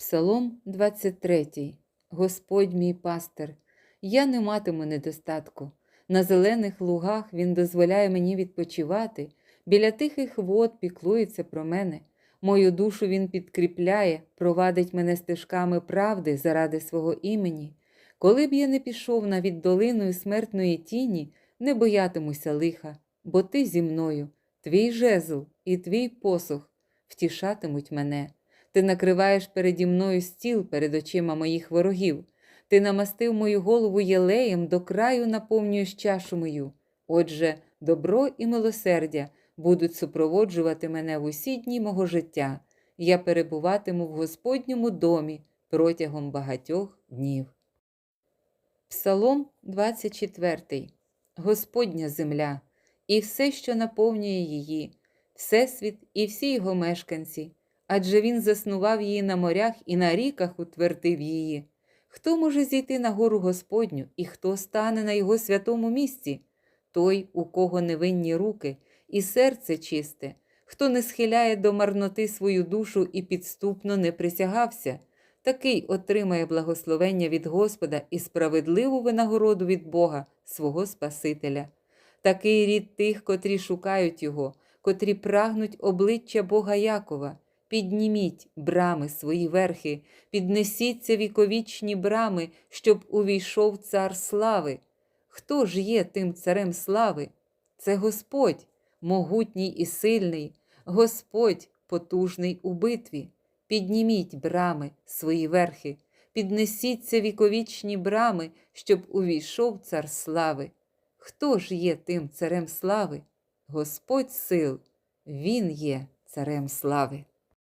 Псалом 23. Господь мій пастир, я не матиму недостатку. На зелених лугах Він дозволяє мені відпочивати, біля тихих вод піклується про мене. Мою душу Він підкріпляє, провадить мене стежками правди заради свого імені. Коли б я не пішов навіть долиною смертної тіні, не боятимуся лиха, бо ти зі мною, твій жезл і твій посох втішатимуть мене. Ти накриваєш переді мною стіл перед очима моїх ворогів. Ти намастив мою голову єлеєм, до краю наповнюєш чашу мою. Отже, добро і милосердя будуть супроводжувати мене в усі дні мого життя. Я перебуватиму в Господньому домі протягом багатьох днів. Псалом 24. Господня земля, і все, що наповнює її, Всесвіт і всі його мешканці, адже він заснував її на морях і на ріках утвердив її. Хто може зійти на гору Господню, і хто стане на його святому місці? Той, у кого невинні руки, і серце чисте, хто не схиляє до марноти свою душу і підступно не присягався, такий отримає благословення від Господа і справедливу винагороду від Бога, свого Спасителя. Такий рід тих, котрі шукають Його, котрі прагнуть обличчя Бога Якова. Підніміть брами свої верхи, піднесіться віковічні брами, щоб увійшов цар слави. Хто ж є тим царем слави? Це Господь, могутній і сильний, Господь потужний у битві. Підніміть брами свої верхи, піднесіться віковічні брами, щоб увійшов цар слави. Хто ж є тим царем слави? Господь сил, Він є царем слави.